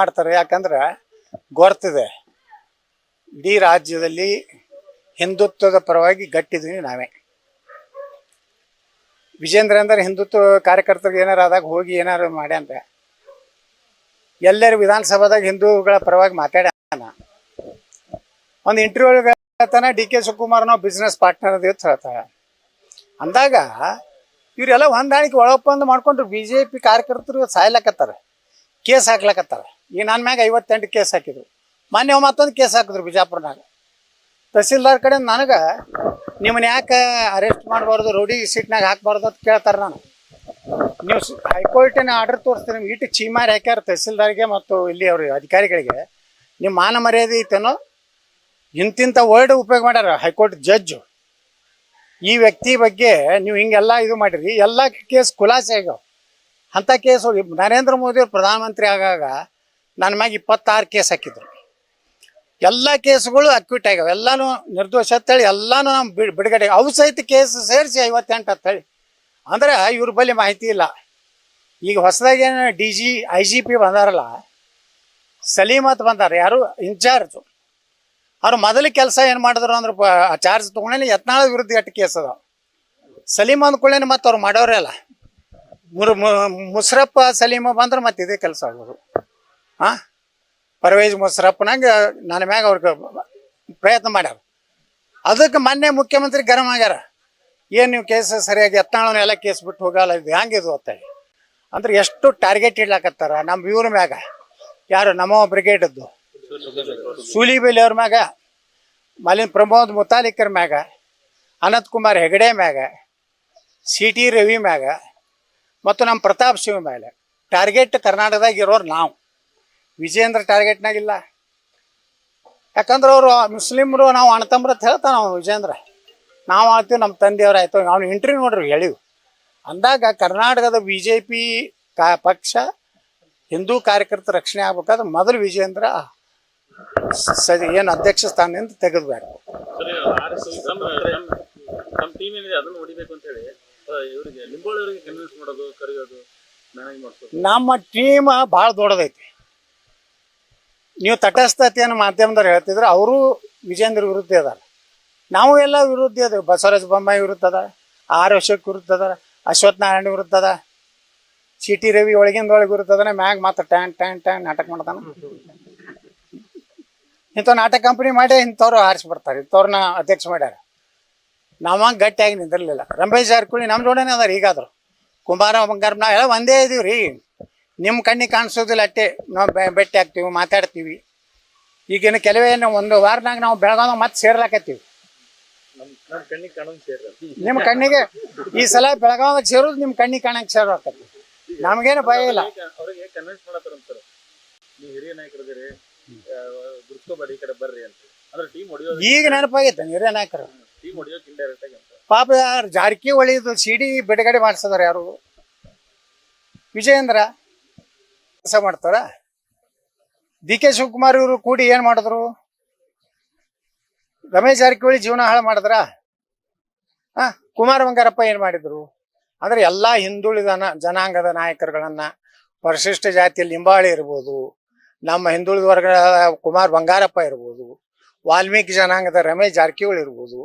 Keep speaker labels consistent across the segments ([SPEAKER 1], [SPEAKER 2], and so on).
[SPEAKER 1] ಮಾಡ್ತಾರೆ. ಯಾಕಂದ್ರೆ ಗೊರ್ತಿದೆ. ಇಡೀ ರಾಜ್ಯದಲ್ಲಿ ಹಿಂದುತ್ವದ ಪರವಾಗಿ ಗಟ್ಟಿದೀನಿ ನಾವೇ. ವಿಜೇಂದ್ರ ಅಂದ್ರೆ ಹಿಂದುತ್ವ ಕಾರ್ಯಕರ್ತರಿಗೆ ಏನಾರು ಆದಾಗ ಹೋಗಿ ಏನಾರು ಅಂತ. ಎಲ್ಲರೂ ವಿಧಾನಸಭಾದಾಗ ಹಿಂದೂಗಳ ಪರವಾಗಿ ಮಾತಾಡ್ಯಾನ. ಒಂದು ಇಂಟರ್ವ್ಯೂ ಹೇಳ್ತಾನ, ಡಿ ಕೆ ಶಿವಕುಮಾರ್ ನಾವು ಬಿಸ್ನೆಸ್ ಪಾರ್ಟ್ನರ್ ಅಂತ ಹೇಳ್ತಾರ ಅಂದಾಗ ಇವರೆಲ್ಲ ಹೊಂದಾಣಿಕೆ ಒಳಪ್ಪಂದು ಮಾಡ್ಕೊಂಡ್ರು ಬಿ ಜೆ ಪಿ ಕಾರ್ಯಕರ್ತರು ಸಾಯ್ಲಕತ್ತಾರ. ಕೇಸ್ ಹಾಕ್ಲಕತ್ತಾರ. ಈಗ ನನ್ನ ಮ್ಯಾಗ ಐವತ್ತೆಂಟು ಕೇಸ್ ಹಾಕಿದ್ರು. ಮೊನ್ನೆ ಮತ್ತೊಂದು ಕೇಸ್ ಹಾಕಿದ್ರು ಬಿಜಾಪುರ್ನಾಗ. ತಹಸೀಲ್ದಾರ್ ಕಡೆ ನನಗೆ ನಿಮ್ಮನ್ನ ಯಾಕೆ ಅರೆಸ್ಟ್ ಮಾಡಬಾರ್ದು ರೌಡಿ ಸೀಟ್ನಾಗ ಹಾಕ್ಬಾರ್ದು ಅಂತ ಕೇಳ್ತಾರೆ ನಾನು. ನೀವು ಹೈಕೋರ್ಟಿನ ಆರ್ಡರ್ ತೋರಿಸ್ತೀನಿ ನಿಮ್ಗೆ ಇಟ್ಟು ಚೀಮಾರಿ ಹಾಕ್ಯಾರ ತಹಸೀಲ್ದಾರ್ಗೆ ಮತ್ತು ಇಲ್ಲಿ ಅವ್ರ ಅಧಿಕಾರಿಗಳಿಗೆ. ನಿಮ್ಮ ಮಾನ ಮರ್ಯಾದೆ ಐತೇನೋ? ಇಂತಿಂಥ ವರ್ಡ್ ಉಪಯೋಗ ಮಾಡ್ಯಾರ ಹೈಕೋರ್ಟ್ ಜಡ್ಜು ಈ ವ್ಯಕ್ತಿ ಬಗ್ಗೆ ನೀವು ಹಿಂಗೆಲ್ಲ ಇದು ಮಾಡಿರಿ, ಎಲ್ಲ ಕೇಸ್ ಖುಲಾಸೆ ಆಗ್ಯಾವ. ಅಂಥ ಕೇಸು ನರೇಂದ್ರ ಮೋದಿ ಅವ್ರು ಪ್ರಧಾನಮಂತ್ರಿ ಆಗಾಗ ನನ್ನ ಮ್ಯಾಗ ಇಪ್ಪತ್ತಾರು ಕೇಸ್ ಹಾಕಿದ್ರು. ಎಲ್ಲ ಕೇಸ್ಗಳು ಅಕ್ವಿಟ್ ಆಗ್ಯಾವೆ. ಎಲ್ಲಾನು ನಿರ್ದೋಷ ಅಂತೇಳಿ ಎಲ್ಲಾನು ನಮ್ಮ ಬಿಡ್, ಬಿಡುಗಡೆ. ಅವು ಸಹಿತ ಕೇಸ್ ಸೇರಿಸಿ ಐವತ್ತೆಂಟು ಅಂತೇಳಿ ಅಂದ್ರೆ ಇವ್ರ ಬಳಿ ಮಾಹಿತಿ ಇಲ್ಲ. ಈಗ ಹೊಸದಾಗಿ ಏನು D G, I G P ಬಂದಾರಲ್ಲ Salimath ಬಂದಾರ. ಯಾರು? ಇನ್ಚಾರ್ಜ್. ಅವ್ರು ಮೊದಲ ಕೆಲಸ ಏನು ಮಾಡಿದ್ರು ಅಂದ್ರೆ ಚಾರ್ಜ್ ತೊಗೊಂಡೇನೆ ಯತ್ನಾಳ ವಿರುದ್ಧ ಎಷ್ಟು ಕೇಸ್ ಅದಾವ. ಸಲೀಮ್ ಅಂದ್ಕೊಳ್ಳೇನೆ ಮತ್ತು ಅವ್ರು ಮಾಡೋರೇ ಅಲ್ಲ ಮುರ್ ಮುಸ್ರಪ್ಪ ಸಲೀಮ ಬಂದ್ರೆ ಮತ್ತೆ ಇದೇ ಕೆಲಸ ಆಗೋದು. ಹಾಂ ಪರ್ವೇಜ್ ಮುಸ್ರಪ್ಪನಾಗ ನನ್ನ ಮ್ಯಾಗ ಅವ್ರಿಗೆ ಪ್ರಯತ್ನ ಮಾಡ್ಯಾರ. ಅದಕ್ಕೆ ಮೊನ್ನೆ ಮುಖ್ಯಮಂತ್ರಿ ಗರಂ ಆಗ್ಯಾರ. ಏನು ನೀವು ಕೇಸ್ ಸರಿಯಾಗಿ ಎತ್ತಾಳನ ಎಲ್ಲ ಕೇಸ್ ಬಿಟ್ಟು ಹೋಗಲ್ಲ, ಇದು ಹೆಂಗಿದು ಅಂತೇಳಿ ಅಂದ್ರೆ ಎಷ್ಟು ಟಾರ್ಗೆಟ್ ಇಡ್ಲಾಕತ್ತಾರ ನಮ್ಮ ಇವ್ರ ಮ್ಯಾಗ. ಯಾರು ನಮೋ ಬ್ರಿಗೇಡದ್ದು ಸೂಲಿಬೇಲಿ ಅವ್ರ ಮ್ಯಾಗ, ಮಲಿನ್ ಪ್ರಮೋದ್ ಮುತಾಲಿಕರ್ ಮ್ಯಾಗ, ಅನಂತ್ ಕುಮಾರ್ ಹೆಗಡೆ ಮ್ಯಾಗ, ಸಿ ಟಿ ರವಿ ಮ್ಯಾಗ ಮತ್ತು ನಮ್ಮ ಪ್ರತಾಪ್ ಸಿಂಹ ಮೇಲೆ. ಟಾರ್ಗೆಟ್ ಕರ್ನಾಟಕದಾಗ ಇರೋರು ನಾವು. ವಿಜೇಂದ್ರ ಟಾರ್ಗೆಟ್ನಾಗಿಲ್ಲ ಯಾಕಂದ್ರೆ ಅವರು ಮುಸ್ಲಿಮರು, ನಾವು ಅಣತಂಬ್ರ ಅಂತ ಹೇಳ್ತಾ ನಾವು ವಿಜೇಂದ್ರ ನಾವು ಆಳ್ತೀವಿ, ನಮ್ಮ ತಂದೆಯವ್ರು ಆಯ್ತು. ಅವ್ನು ಇಂಟರ್ವ್ಯೂ ನೋಡ್ರಿ ಹೇಳಿವು ಅಂದಾಗ ಕರ್ನಾಟಕದ ಬಿ ಜೆ ಪಿ ಕಾ, ಪಕ್ಷ, ಹಿಂದೂ ಕಾರ್ಯಕರ್ತರ ರಕ್ಷಣೆ ಆಗ್ಬೇಕಾದ್ರೆ ಮೊದಲು ವಿಜೇಂದ್ರ ಸರಿ, ಏನು ಅಧ್ಯಕ್ಷ ಸ್ಥಾನದಿಂದ ತೆಗೆದ್ಬೇಡ
[SPEAKER 2] ನಮ್ಮ ಟೀಮ್ ಏನಿದೆ ಅದನ್ನ ಹೊಡಿಬೇಕು ಅಂತ ಹೇಳಿ ಇವರಿಗೆ ನಿಂಬೋಳಿಯವರಿಗೆ ಕನ್ವಿನ್ಸ್ ಮಾಡೋದು, ಕರೆಯೋದು ಮ್ಯಾನೇಜ್ ಮಾಡಿಸೋದು.
[SPEAKER 1] ನಮ್ಮ ಟೀಮ್ ಭಾಳ ದೊಡ್ಡದೈತಿ. ನೀವು ತಟಸ್ಥತೆಯನ್ನು ಮಾಧ್ಯಮದವ್ರು ಹೇಳ್ತಿದ್ರೆ ಅವರು ವಿಜೇಂದ್ರ ವಿರುದ್ಧ ಅದಾರ ನಾವು ಎಲ್ಲ ವಿರುದ್ಧ ಅದ ಬಸವರಾಜ ಬೊಮ್ಮಾಯಿ ವಿರುದ್ಧ ಅದ ಆರ್ ಅಶೋಕ್ ವಿರುದ್ಧ ಅದ ಅಶ್ವಥ್ ನಾರಾಯಣ ವಿರುದ್ಧ ಅದ ಸಿ ಟಿ ರವಿ ಒಳಗಿಂದ ಒಳಗೆ ಅದಾನೆ. ಮ್ಯಾಗ ಮಾತ್ರ ಟ್ಯಾನ್ ಟ್ಯಾನ್ ಟ್ಯಾನ್ ನಾಟಕ ಮಾಡ್ತಾನ. ಇಂಥ ನಾಟಕ ಕಂಪ್ನಿ ಮಾಡಿ ಇಂಥವ್ರು ಬರ್ತಾರೆ ಇಂಥವ್ರನ್ನ ಅಧ್ಯಕ್ಷ ಮಾಡ್ಯಾರ. ನಾವ ಗಟ್ಟಿಯಾಗಿ ನಿಂದಿರಲಿಲ್ಲ. ರಮೇಶ್ ಜಾರಕಿಹೊಳಿ ನಮ್ಮ ಜೋಡನೆ ಅದಾರ ಈಗಾದ್ರು. ಕುಂಬಾರ ಬಂಗಾರ ಎಲ್ಲ ಒಂದೇ ಇದೀವಿ ರೀ ನಿಮ್ಮ ಕಣ್ಣಿಗೆ ಕಾಣಿಸೋದಿಲ್ಲ ಅಟ್ಟೆ. ನಾವು ಭೇಟಿ ಆಗ್ತೀವಿ ಮಾತಾಡ್ತೀವಿ. ಈಗಿನ ಕೆಲವೇ ಒಂದು ವಾರನಾಗ ನಾವು ಬೆಳಗಾವ ಮತ್ತೆ ಸೇರ್ಲಾಕತ್ತೀವಿ.
[SPEAKER 2] ನಮ್ಮ ನಮ್ಮ ಕಣ್ಣಿಗೆ ಸೇರಿ
[SPEAKER 1] ನಿಮ್ಮ ಈ ಸಲ ಬೆಳಗಾವ್ ಸೇರೋದು ನಿಮ್ಮ ಕಣ್ಣಿಗೆ ಕಾಣಕ್ಕೆ ಸೇರ್ಲಾಕತ್ತಿ. ನಮಗೇನು ಭಯ ಇಲ್ಲ. ಈಗ ನೆನಪಾಗೈತೆ ಹಿರಿಯ ನಾಯಕರು? ಪಾಪ ಯಾರು ಜಾರಕಿಹೊಳಿದು ಸಿಡಿ ಬಿಡುಗಡೆ ಮಾಡಿಸಿದಾರೆ ಯಾರು? ವಿಜಯೇಂದ್ರ ಕೆಲಸ ಮಾಡ್ತಾರ? ಡಿ ಕೆ ಶಿವಕುಮಾರ್ ಇವರು ಕೂಡಿ ಏನ್ ಮಾಡಿದ್ರು? ರಮೇಶ್ ಜಾರಕಿಹೊಳಿ ಜೀವನ ಹಾಳು ಮಾಡಿದ್ರ? ಆ ಕುಮಾರ ಬಂಗಾರಪ್ಪ ಏನ್ ಮಾಡಿದ್ರು? ಅಂದ್ರೆ ಎಲ್ಲಾ ಹಿಂದುಳಿದ ಜನಾಂಗದ ನಾಯಕರುಗಳನ್ನ ಪರಿಶಿಷ್ಟ ಜಾತಿಯಲ್ಲಿ ಲಿಂಬಾಳಿ ಇರ್ಬೋದು, ನಮ್ಮ ಹಿಂದುಳಿದ ವರ್ಗ ಕುಮಾರ್ ಬಂಗಾರಪ್ಪ ಇರ್ಬೋದು ವಾಲ್ಮೀಕಿ ಜನಾಂಗದ ರಮೇಶ್ ಜಾರಕಿಹೊಳಿ ಇರ್ಬೋದು.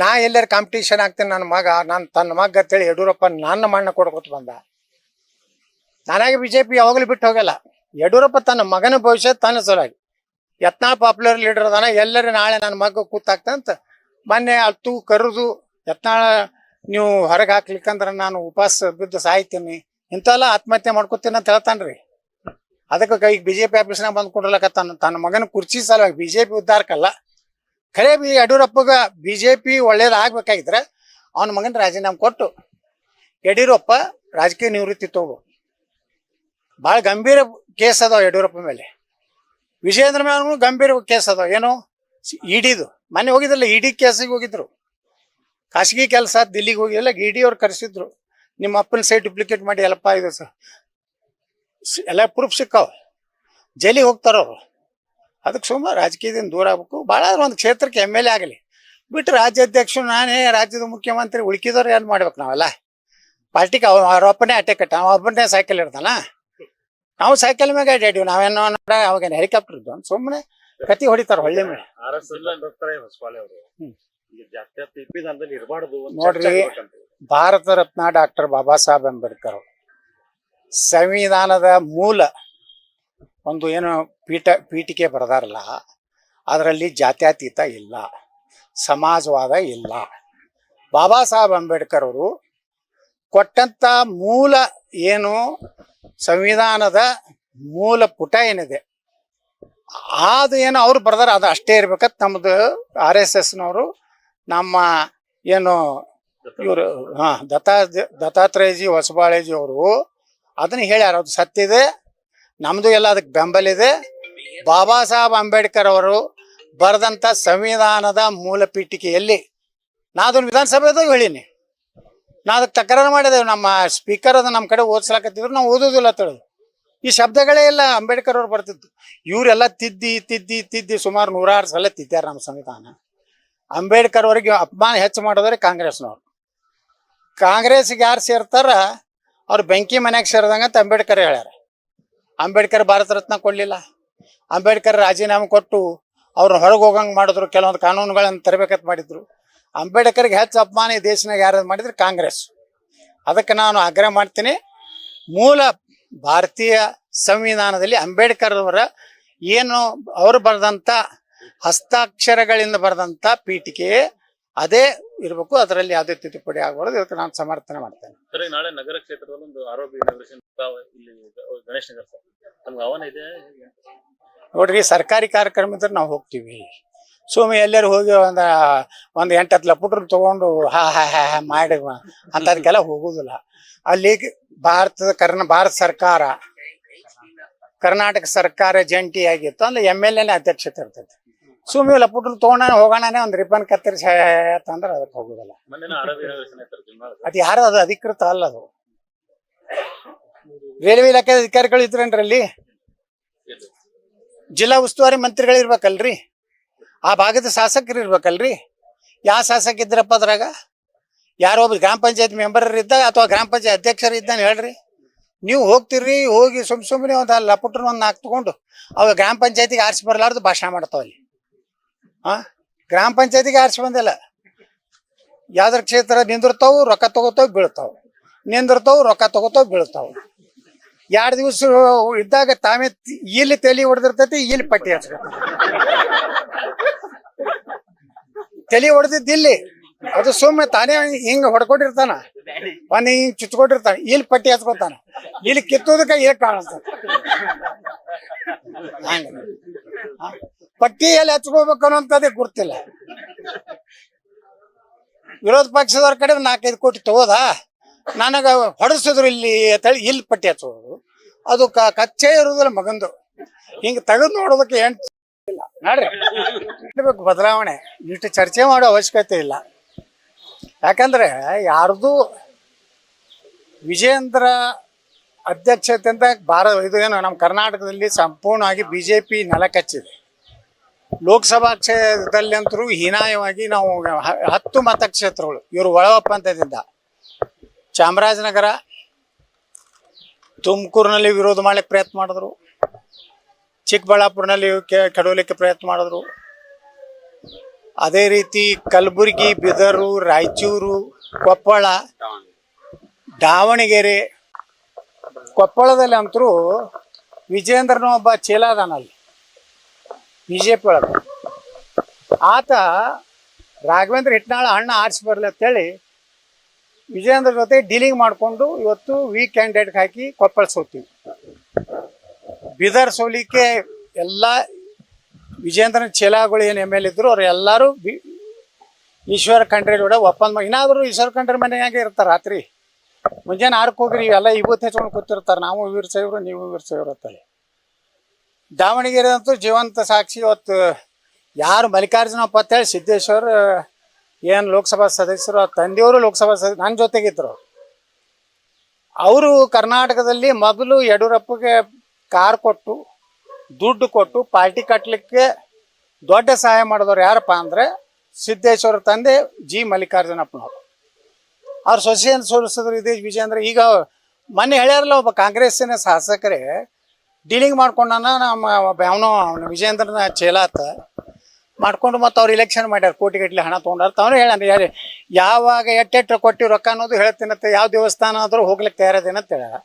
[SPEAKER 1] ನಾ ಎಲ್ಲರ ಕಾಂಪಿಟೇಷನ್ ಆಗ್ತೇನೆ ನನ್ನ ಮಗ, ನಾನು ತನ್ನ ಮಗ ಅಂತೇಳಿ ಯಡಿಯೂರಪ್ಪ ನನ್ನ ಮಣ್ಣ ಕೊಡ್ಕೊತ ಬಂದ. ನನಗೆ ಬಿ ಜೆ ಪಿ ಯಾವಾಗಲೂ ಬಿಟ್ಟು ಹೋಗಲ್ಲ. ಯಡಿಯೂರಪ್ಪ ತನ್ನ ಮಗನ ಭವಿಷ್ಯ ತನ್ನ ಸಲುವಾಗಿ. ಯತ್ನಾ ಪಾಪ್ಯುಲರ್ ಲೀಡರ್ ಅದಾನ, ಎಲ್ಲರೂ ನಾಳೆ ನನ್ನ ಮಗ ಕೂತಾಗ್ತಂತ ಮೊನ್ನೆ ಅತ್ತು ಕರೆದು ಯತ್ನಾಳ ನೀವು ಹೊರಗೆ ಹಾಕ್ಲಿಕ್ಕಂದ್ರೆ ನಾನು ಉಪವಾಸ ಬಿದ್ದು ಸಾಯ್ತೀನಿ. ಇಂಥವೆಲ್ಲ ಆತ್ಮಹತ್ಯೆ ಮಾಡ್ಕೊತೀನಿ ಅಂತ ಹೇಳ್ತಾನ್ರಿ. ಅದಕ್ಕೆ ಈಗ ಬಿ ಜೆ ಪಿ ಆಫೀಸ್ನಾಗ ಬಂದು ತನ್ನ ತನ್ನ ಮಗನ ಕುರ್ಚಿ ಸಲುವಾಗಿ ಬಿ ಜೆ ಪಿ ಉದ್ದಾರಕ್ಕಲ್ಲ ಖರೆ ಬಿ ಯಡಿಯೂರಪ್ಪಗ ಬಿ ಜೆ ಪಿ ಒಳ್ಳೇದಾಗಬೇಕಾಗಿದ್ರೆ ಅವನ ಮಗನ ರಾಜೀನಾಮೆ ಕೊಟ್ಟು ಯಡಿಯೂರಪ್ಪ ರಾಜಕೀಯ ನಿವೃತ್ತಿ ತಗೋ. ಭಾಳ ಗಂಭೀರ ಕೇಸ್ ಅದಾವ ಯಡಿಯೂರಪ್ಪ ಮೇಲೆ. ವಿಜಯೇಂದ್ರ ಮೇಲೆ ಗಂಭೀರ ಕೇಸ್ ಅದಾವ. ಏನು? ಇಡಿದು. ಮೊನ್ನೆ ಹೋಗಿದ್ರಲ್ಲ, ಇಡಿ ಕೇಸಿಗೆ ಹೋಗಿದ್ರು. ಖಾಸಗಿ ಕೆಲಸ ದಿಲ್ಲಿಗೆ ಹೋಗಿ ಎಲ್ಲ ಇಡಿ ಅವ್ರು ಕರೆಸಿದ್ರು. ನಿಮ್ಮ ಅಪ್ಪನ ಸೈಡ್ ಡುಪ್ಲಿಕೇಟ್ ಮಾಡಿ ಎಲ್ಲಪ್ಪ ಇದು ಎಲ್ಲ ಪ್ರೂಫ್ ಸಿಕ್ಕಾವ. ಜೈಲಿಗೆ ಹೋಗ್ತಾರ ಅವರು. ಅದಕ್ಕೆ ಸುಮ್ಮನೆ ರಾಜಕೀಯದಿಂದ ದೂರ ಆಗ್ಬೇಕು. ಭಾಳ ಒಂದು ಕ್ಷೇತ್ರಕ್ಕೆ ಎಂ ಎಲ್ ಎ ಆಗಲಿ. ಬಿಟ್ಟು ರಾಜ್ಯಾಧ್ಯಕ್ಷರು ನಾನೇ ರಾಜ್ಯದ ಮುಖ್ಯಮಂತ್ರಿ ಉಳ್ಕಿದವ್ರು ಏನು ಮಾಡ್ಬೇಕು ನಾವೆಲ್ಲ? ಪಾರ್ಟಿಗೆ ಅವ್ ಅವ್ರ ಒಬ್ಬನೇ ಅಟ್ಟೆ ಕಟ್ಟ ಅವ ಒಬ್ಬನೇ ಸೈಕಲ್ ಇರ್ತಾನ ನಾವು ಸೈಕಲ್ ಮ್ಯಾಗ ಅಡ್ಡಾಡಿವಿ ನಾವೇನೋ ನೋಡ ಅವಾಗೇನು ಹೆಲಿಕಾಪ್ಟರ್ ಇದ್ದು ಸುಮ್ಮನೆ ಕತಿ ಹೊಡಿತಾರ ಹೊಳ್ಳಿ ಮೇಲೆ. ನೋಡ್ರಿ. ಭಾರತ ರತ್ನ ಡಾಕ್ಟರ್ ಬಾಬಾ ಸಾಹೇಬ್ ಅಂಬೇಡ್ಕರ್ ಅವರು. ಸಂವಿಧಾನದ ಮೂಲ ಒಂದು ಏನು ಪೀಠ, ಪೀಠಿಕೆ ಬರೆದಾರಲ್ಲ, ಅದರಲ್ಲಿ ಜಾತ್ಯತೀತ ಇಲ್ಲ, ಸಮಾಜವಾದ ಇಲ್ಲ. ಬಾಬಾ ಸಾಹೇಬ್ ಅಂಬೇಡ್ಕರ್ ಅವರು ಕೊಟ್ಟಂತ ಮೂಲ ಏನು ಸಂವಿಧಾನದ ಮೂಲ ಪುಟ ಏನಿದೆ, ಅದು ಏನು ಅವ್ರು ಬರ್ದಾರ, ಅದು ಅಷ್ಟೇ ಇರ್ಬೇಕಂತ ನಮ್ದು ಆರ್ ಎಸ್ ಎಸ್ನವರು ನಮ್ಮ ಏನು ಇವರು, ಹಾಂ ದತ್ತಾ ದತ್ತಾತ್ರೇಯಜಿ ಹೊಸಬಾಳೇಜಿ ಅವರು ಅದನ್ನ ಹೇಳ್ಯಾರ, ಅದು ಸತ್ಯ ಇದೆ, ನಮ್ದು ಎಲ್ಲ ಅದಕ್ಕೆ ಬೆಂಬಲ ಇದೆ. ಬಾಬಾ ಸಾಹೇಬ್ ಅಂಬೇಡ್ಕರ್ ಅವರು ಬರೆದಂತ ಸಂವಿಧಾನದ ಮೂಲ ಪೀಠಿಕೆಯಲ್ಲಿ, ನಾ ವಿಧಾನಸಭೆ ವಿಧಾನಸಭೆದಾಗ ಹೇಳೀನಿ. ನಾ ಅದಕ್ಕೆ ತಕರಾರು ಮಾಡಿದೆವು ನಮ್ಮ ಸ್ಪೀಕರ್ ಅದು ನಮ್ಮ ಕಡೆ ಓದಿಸ್ಲಾಕತ್ತಿದ್ರು, ನಾವು ಓದೋದಿಲ್ಲ ತಿಳಿದು ಈ ಶಬ್ದಗಳೇ ಇಲ್ಲ, ಅಂಬೇಡ್ಕರ್ ಅವ್ರು ಬರ್ತಿದ್ದು ಇವರೆಲ್ಲ ತಿದ್ದಿ ತಿದ್ದಿ ತಿದ್ದಿ ಸುಮಾರು ನೂರಾರು ಸಲ ತಿದ್ದ್ಯಾರ ನಮ್ಮ ಸಂವಿಧಾನ. ಅಂಬೇಡ್ಕರ್ ಅವರಿಗೆ ಅಪಮಾನ ಹೆಚ್ಚು ಮಾಡಿದ್ರೆ ಕಾಂಗ್ರೆಸ್ನವ್ರು. ಕಾಂಗ್ರೆಸ್ಗೆ ಯಾರು ಸೇರ್ತಾರ? ಅವ್ರು ಬೆಂಕಿ ಮನ್ಯಾಗ ಸೇರಿದಂಗ ಅಂತ ಅಂಬೇಡ್ಕರ್ ಹೇಳ್ಯಾರ. ಅಂಬೇಡ್ಕರ್ ಭಾರತ ರತ್ನ ಕೊಡ್ಲಿಲ್ಲ. ಅಂಬೇಡ್ಕರ್ ರಾಜೀನಾಮೆ ಕೊಟ್ಟು ಅವ್ರನ್ನ ಹೊರಗೆ ಹೋಗಂಗೆ ಮಾಡಿದ್ರು, ಕೆಲವೊಂದು ಕಾನೂನುಗಳನ್ನು ತರಬೇಕಂತ ಮಾಡಿದ್ರು. ಅಂಬೇಡ್ಕರ್ಗೆ ಹೆಚ್ಚು ಅಪಮಾನ ಈ ದೇಶನಾಗ ಯಾರು ಮಾಡಿದ್ರು ಕಾಂಗ್ರೆಸ್. ಅದಕ್ಕೆ ನಾನು ಆಗ್ರಹ ಮಾಡ್ತೀನಿ, ಮೂಲ ಭಾರತೀಯ ಸಂವಿಧಾನದಲ್ಲಿ ಅಂಬೇಡ್ಕರ್ ಅವರ ಏನು ಅವರು ಬರೆದಂಥ ಹಸ್ತಾಕ್ಷರಗಳಿಂದ ಬರೆದಂಥ ಪೀಠಿಕೆ ಅದೇ ಇರಬೇಕು ಅದರಲ್ಲಿ ಯಾವುದೇ ತಿದ್ದುಪಡಿ ಆಗಬಾರದು. ಇದಕ್ಕೆ ನಾನು ಸಮರ್ಥನೆ ಮಾಡ್ತೇನೆ.
[SPEAKER 2] ಸರಿ ನಾಳೆ ನಗರ ಕ್ಷೇತ್ರದಲ್ಲಿ ಒಂದು ಆರೋಪಿ ಇನಾಗ್ರೇಷನ್ ಇಲ್ಲಿ ಗಣೇಶ್ ನಗರ ಸರ್. ನಮ್ಗೆ ಆಹ್ವಾನ ಇದೆ
[SPEAKER 1] ನೋಡ್ರಿ ಸರ್ಕಾರಿ ಕಾರ್ಯಕ್ರಮ ಇದ್ರೆ ನಾವು ಹೋಗ್ತೀವಿ. ಸುಮ್ಮನೆ ಎಲ್ಲರೂ ಹೋಗಿ ಒಂದು ಒಂದು ಎಂಟು ಹತ್ತು ಲಪುಟ್ರು ತಗೊಂಡು ಹಾ ಹಾ ಹಾ ಹಾ ಮಾಡಿ ಅಂಥದಕ್ಕೆಲ್ಲ ಹೋಗುದಿಲ್ಲ ಅಲ್ಲಿ ಭಾರತದ ಕರ್ನ ಭಾರತ ಸರ್ಕಾರ ಕರ್ನಾಟಕ ಸರ್ಕಾರ ಜಂಟಿಯಾಗಿತ್ತು. ಅಂದ್ರೆ ಎಂ ಎಲ್ ಎನೇ ಅಧ್ಯಕ್ಷತೆ ಇರ್ತೈತಿ ಸುಮ್ಮನೆ ಲಪುಟ್ರು ತಗೊಂಡ ಹೋಗೋಣನೇ ಒಂದು ರಿಪನ್ ಕತ್ತರಿಸಿ ಅಂದ್ರೆ ಅದಕ್ಕೆ ಹೋಗುದಿಲ್ಲ. ಅದು ಯಾರು ಅದು ಅಧಿಕೃತ ಅಲ್ಲ ಅದು. ರೈಲ್ವೆ ಇಲಾಖೆ ಅಧಿಕಾರಿಗಳು ಇದ್ರೇನ್ರಿ ಅಲ್ಲಿ? ಜಿಲ್ಲಾ ಉಸ್ತುವಾರಿ ಮಂತ್ರಿಗಳು ಇರ್ಬೇಕಲ್ರಿ? ಆ ಭಾಗದ ಶಾಸಕರು ಇರ್ಬೇಕಲ್ರಿ? ಯಾವ ಶಾಸಕ ಇದ್ರಪ್ಪ ಅದ್ರಾಗ? ಯಾರೋ ಒಬ್ಬ ಗ್ರಾಮ ಪಂಚಾಯತ್ ಮೆಂಬರ್ ಇದ್ದಾಗ ಅಥವಾ ಗ್ರಾಮ ಪಂಚಾಯತ್ ಅಧ್ಯಕ್ಷರು ಇದ್ದಾನೆ ಹೇಳ್ರಿ. ನೀವು ಹೋಗ್ತಿರ್ರಿ ಹೋಗಿ ಸುಮ್ ಸುಮ್ಮನೆ ಒಂದು ಲಪುಟ್ರನ್ನ ಒಂದು ನಾಲ್ಕು ತಗೊಂಡು ಅವಾಗ ಗ್ರಾಮ ಪಂಚಾಯತಿಗೆ ಆರಿಸಿ ಬರಲಾರ್ದು ಭಾಷಣ ಮಾಡ್ತಾವ ಹಾ ಗ್ರಾಮ ಪಂಚಾಯತಿಗೆ ಆರಿಸಿ ಬಂದಿಲ್ಲ. ಯಾವ್ದ್ರ ಕ್ಷೇತ್ರ ನಿಂದಿರ್ತಾವು ರೊಕ್ಕ ತಗೋತಾವ್ ಬೀಳ್ತಾವ. ನಿಂದಿರ್ತಾವು ರೊಕ್ಕ ತಗೋತಾವ್ ಬೀಳ್ತಾವ. ಎರಡು ದಿವಸ ಇದ್ದಾಗ ತಾವೇ ಇಲ್ಲಿ ತಲೆ ಹೊಡೆದಿರ್ತೈತಿ ಇಲ್ಲಿ ಪಟ್ಟಿ ಹಚ್ಕೊತ ತಲೆ ಹೊಡೆದಿದ್ದು ಇಲ್ಲಿ. ಅದು ಸುಮ್ಮನೆ ತಾನೇ ಹಿಂಗ ಹೊಡ್ಕೊಂಡಿರ್ತಾನ. ಒಂದ್ ಹಿಂಗ್ ಚುಚ್ಕೊಂಡಿರ್ತಾನ. ಇಲ್ಲಿ ಪಟ್ಟಿ ಹಚ್ಕೊತಾನ. ಇಲ್ಲಿ ಕಿತ್ತೋದಕ್ಕೆ ಇಲ್ಲಿ ಕಾಣಿಸ್ತದ ಹಂಗ. ಹಾ? ಪಟ್ಟಿ ಎಲ್ಲಿ ಹಚ್ಕೋಬೇಕು ಅನ್ನೋಂಥದ್ದೇ ಗುರ್ತಿಲ್ಲ. ವಿರೋಧ ಪಕ್ಷದವ್ರ ಕಡೆ ನಾಲ್ಕೈದು ಕೋಟಿ ತಗೋದ? ನನಗ ಹೊಡೆಸಿದ್ರು ಇಲ್ಲಿ ಅಂತೇಳಿ ಇಲ್ಲಿ ಪಟ್ಟಿ ಹಚ್ಚೋದು ಅದು ಕ ಕಚ್ಚೆ ಇರುವುದಿಲ್ಲ ಮಗಂದು. ಹಿಂಗ ತೆಗೆದು ನೋಡೋದಕ್ಕೆ ಏನು ಇಲ್ಲ. ನೋಡ್ರಿ. ಬದಲಾವಣೆ. ಇಷ್ಟು ಚರ್ಚೆ ಮಾಡೋ ಅವಶ್ಯಕತೆ ಇಲ್ಲ. ಯಾಕಂದ್ರೆ ಯಾರ್ದು ವಿಜೇಂದ್ರ ಅಧ್ಯಕ್ಷತೆಯಿಂದ ಭಾರತ ಇದು ಏನು ನಮ್ಮ ಕರ್ನಾಟಕದಲ್ಲಿ ಸಂಪೂರ್ಣವಾಗಿ ಬಿ ಜೆ ಪಿ ನೆಲಕಚ್ಚಿದೆ. ಲೋಕಸಭಾ ಕ್ಷೇತ್ರದಲ್ಲಿ ಅಂತರೂ ಹೀನಾಯವಾಗಿ ನಾವು ಹತ್ತು ಮತಕ್ಷೇತ್ರಗಳು. ಇವರು ಒಳ ಚಾಮರಾಜನಗರ, ತುಮಕೂರಿನಲ್ಲಿ ವಿರೋಧ ಮಾಡಲಿಕ್ಕೆ ಪ್ರಯತ್ನ ಮಾಡಿದ್ರು. ಚಿಕ್ಕಬಳ್ಳಾಪುರನಲ್ಲಿ ಕೆಡವಲಿಕ್ಕೆ ಪ್ರಯತ್ನ ಮಾಡಿದ್ರು. ಅದೇ ರೀತಿ ಕಲಬುರಗಿ, ಬಿದರು, ರಾಯಚೂರು, ಕೊಪ್ಪಳ, ದಾವಣಗೆರೆ. ಕೊಪ್ಪಳದಲ್ಲಿ ಅಂತರೂ ವಿಜೇಂದ್ರನ ಒಬ್ಬ ಚೇಲ ಅದಾನಲ್ಲಿ ಬಿ ಜೆ ಪಿ ಒಳಗೆ ಆತ ರಾಘವೇಂದ್ರ ಹಿಟ್ನಾಳ ಅಣ್ಣ ಆರಿಸಿ ಬರಲಿ ಅಂತೇಳಿ ವಿಜಯೇಂದ್ರ ಜೊತೆ ಡೀಲಿಂಗ್ ಮಾಡಿಕೊಂಡು ಇವತ್ತು ವಿ ಕ್ಯಾಂಡಿಡೇಟ್ ಹಾಕಿ ಕೊಪ್ಪಳ ಸೋತೀವಿ. ಬೀದರ್ ಸೋಲಿಕ್ಕೆ ಎಲ್ಲ ವಿಜೇಂದ್ರನ ಚೇಲಾಗಳು ಏನು ಎಂ ಎಲ್ ಇದ್ರು ಅವ್ರು ಎಲ್ಲರೂ ಬಿ ಈಶ್ವರ ಖಂಡ್ರೆ ಕೂಡ ಒಪ್ಪಂದ ಇನ್ನಾದರೂ ಈಶ್ವರ ಖಂಡ್ರೆ ಮನೆಯಾಗೆ ಇರ್ತಾರೆ ರಾತ್ರಿ. ಮುಂಜಾನೆ ಆರಕ್ಕೆ ಹೋಗ್ರಿ, ಇವೆಲ್ಲ ಇವತ್ತು ಹೆಚ್ಕೊಂಡು ಕೂತಿರ್ತಾರೆ. ನಾವು ಇವ್ರ ಸೇವ್ರು ನೀವು ಇವ್ರ ಸಾಹೇಬ್ರು ಅಂತೇಳಿ. ದಾವಣಗೆರೆ ಅಂತೂ ಜೀವಂತ ಸಾಕ್ಷಿ. ಇವತ್ತು ಯಾರು ಮಲ್ಲಿಕಾರ್ಜುನಪ್ಪ ಅಂತೇಳಿ ಸಿದ್ದೇಶ್ವರ್, ಏನು ಲೋಕಸಭಾ ಸದಸ್ಯರು, ಆ ತಂದೆಯವರು ಲೋಕಸಭಾ ಸದಸ್ಯ ನನ್ನ ಜೊತೆಗಿದ್ರು. ಅವರು ಕರ್ನಾಟಕದಲ್ಲಿ ಮೊದಲು ಯಡಿಯೂರಪ್ಪಗೆ ಕಾರ್ ಕೊಟ್ಟು, ದುಡ್ಡು ಕೊಟ್ಟು, ಪಾರ್ಟಿ ಕಟ್ಟಲಿಕ್ಕೆ ದೊಡ್ಡ ಸಹಾಯ ಮಾಡಿದವ್ರು ಯಾರಪ್ಪ ಅಂದರೆ ಸಿದ್ದೇಶ್ವರ ತಂದೆ ಜಿ ಮಲ್ಲಿಕಾರ್ಜುನಪ್ಪನವರು. ಅವ್ರು ಸೊಸೆಯನ್ನು ಸೋಲಿಸಿದ್ರು ಇದೇ ವಿಜೇಂದ್ರ ಈಗ ಮೊನ್ನೆ ಹೇಳ್ಯಾರಲ್ಲ ಒಬ್ಬ ಕಾಂಗ್ರೆಸ್ಸಿನ ಶಾಸಕರೇ ಡೀಲಿಂಗ್ ಮಾಡ್ಕೊಂಡಾನ ನಮ್ಮ ಅವನು ವಿಜೇಂದ್ರನ ಚೇಲಾತ ಮಾಡ್ಕೊಂಡು ಮತ್ತು ಅವ್ರು ಇಲೆಕ್ಷನ್ ಮಾಡ್ಯಾರ. ಕೋಟಿ ಗಟ್ಟಲೆ ಹಣ ತೊಗೊಂಡಾರ ತಾವೇ ಹೇಳಿ ಯಾರು ಯಾವಾಗ ಎಟ್ಟೆಟ್ಟು ಕೊಟ್ಟಿವಿ ರೊಕ್ಕ ಅನ್ನೋದು ಹೇಳ್ತೀನಂತೆ ಯಾವ ದೇವಸ್ಥಾನ ಆದರೂ ಹೋಗ್ಲಿಕ್ಕೆ ಅಂತ ಹೇಳ್ಯಾರ.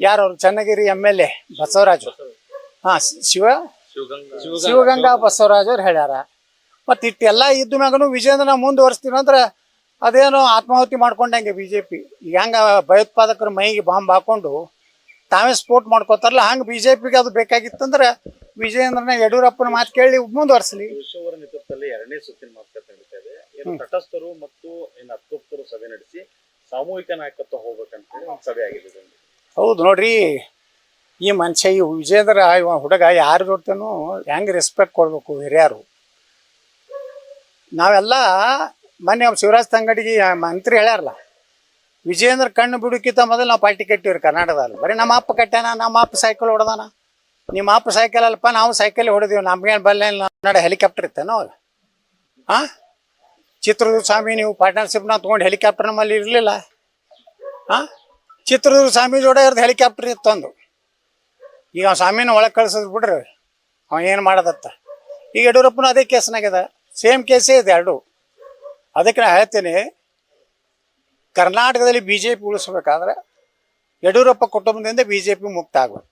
[SPEAKER 1] ಯಾರು ಅವ್ರು? Channagiri M L A Basavaraju. ಹಾಂ, ಶಿವ?
[SPEAKER 2] ಶಿವಗಂಗಾ
[SPEAKER 1] ಬಸವರಾಜ್ ಅವ್ರು ಹೇಳ್ಯಾರ. ಮತ್ತು ಇಟ್ಟೆಲ್ಲ ಇದ್ದ ಮ್ಯಾಗನು ವಿಜೇಂದ್ರನ ಮುಂದುವರಿಸ್ತೀವಿ ಅಂದ್ರೆ ಅದೇನೋ ಆತ್ಮಾಹುತಿ ಮಾಡ್ಕೊಂಡಂಗೆ ಬಿ ಜೆ ಪಿ ಹೆಂಗೆ ಭಯೋತ್ಪಾದಕರ ಮೈಗೆ ಬಾಂಬ್ ಹಾಕೊಂಡು ತಾವೇ ಸಪೋರ್ಟ್ ಮಾಡ್ಕೋತಾರಲ್ಲ ಹಂಗೆ ಬಿ ಜೆ ಪಿಗೆ ಅದು ಬೇಕಾಗಿತ್ತಂದ್ರೆ ವಿಜೇಂದ್ರನ ಯಡಿಯೂರಪ್ಪನ ಮಾತು ಕೇಳಿ ಮುಂದುವರ್ಸಲಿ.
[SPEAKER 3] ಅವರ ನೇತೃತ್ವದಲ್ಲಿ ಎರಡನೇ ಸುತ್ತಿನ ಮಾತುಕತೆ ನಡೀತಾ ಇದೆ. ಏನು ತಟಸ್ಥರು ಮತ್ತು ಏನು ಅತೃಪ್ತರು ಸಭೆ ನಡೆಸಿ ಸಾಮೂಹಿಕ ನಾಯಕತ್ವ ಹೋಗ್ಬೇಕಂತ ಹೇಳಿ ಒಂದು ಸಭೆ ಆಗಿದೆ
[SPEAKER 1] ಹೌದು ನೋಡ್ರಿ ಈ ಮನುಷ್ಯ ಈ ವಿಜೇಂದ್ರ ಇವ ಹುಡುಗ ಯಾರ ಜೊತೆನೂ ಹೆಂಗೆ ರೆಸ್ಪೆಕ್ಟ್ ಕೊಡ್ಬೇಕು ಹಿರಿಯರು? ನಾವೆಲ್ಲ ಮೊನ್ನೆ ಅವ್ರು ಶಿವರಾಜ್ ತಂಗಡಿಗೆ ಮಂತ್ರಿ ಹೇಳ್ಯಾರಲ್ಲ ವಿಜೇಂದ್ರ ಕಣ್ಣು ಬಿಡುಕಿತ ಮೊದಲು ನಾವು ಪಾರ್ಟಿ ಕಟ್ಟಿವ್ರಿ ಕರ್ನಾಟಕದಲ್ಲಿ. ಬರೀ ನಮ್ಮ ಅಪ್ಪ ಕಟ್ಟ್ಯಾನ, ನಮ್ಮ ಅಪ್ಪ ಸೈಕಲ್ ಹೊಡೆದಾನ. ನಿಮ್ಮ ಅಪ್ಪ ಸೈಕಲ್ ಅಲ್ಪ ನಾವು ಸೈಕಲ್ ಹೊಡೆದೀವಿ. ನಮ್ಗೇನು ಬಲ್ಲ ನಡೆ ಹೆಲಿಕಾಪ್ಟರ್ ಇತ್ತೇನೋ ಅವಾಗ? ಹಾಂ ಚಿತ್ರದುರ್ಗ ಸ್ವಾಮಿ, ನೀವು ಪಾರ್ಟ್ನರ್ಶಿಪ್ನ ತೊಗೊಂಡು ಹೆಲಿಕಾಪ್ಟರ್ ನಮ್ಮಲ್ಲಿ ಇರಲಿಲ್ಲ. ಹಾಂ ಚಿತ್ರದುರ್ಗ ಸ್ವಾಮಿ ಜೋಡ ಇರೋದು ಹೆಲಿಕಾಪ್ಟರ್ ಇತ್ತೊಂದು ಈಗ ಸ್ವಾಮಿನ ಒಳಗೆ ಕಳ್ಸಿದ್ ಬಿಡ್ರಿ. ಅವ ಏನು ಮಾಡೋದತ್ತ? ಈಗ ಯಡಿಯೂರಪ್ಪನ ಅದೇ ಕೇಸ್ನಾಗ್ಯದ ಸೇಮ್ ಕೇಸೇ ಇದೆ ಎರಡು. ಅದಕ್ಕೆ ನಾನು ಹೇಳ್ತೀನಿ ಕರ್ನಾಟಕದಲ್ಲಿ ಬಿ ಜೆ ಪಿ ಉಳಿಸ್ಬೇಕಾದ್ರೆ ಯಡಿಯೂರಪ್ಪ ಕುಟುಂಬದಿಂದ ಬಿ ಜೆ ಪಿ ಮುಕ್ತ ಆಗ್ಬೇಕು.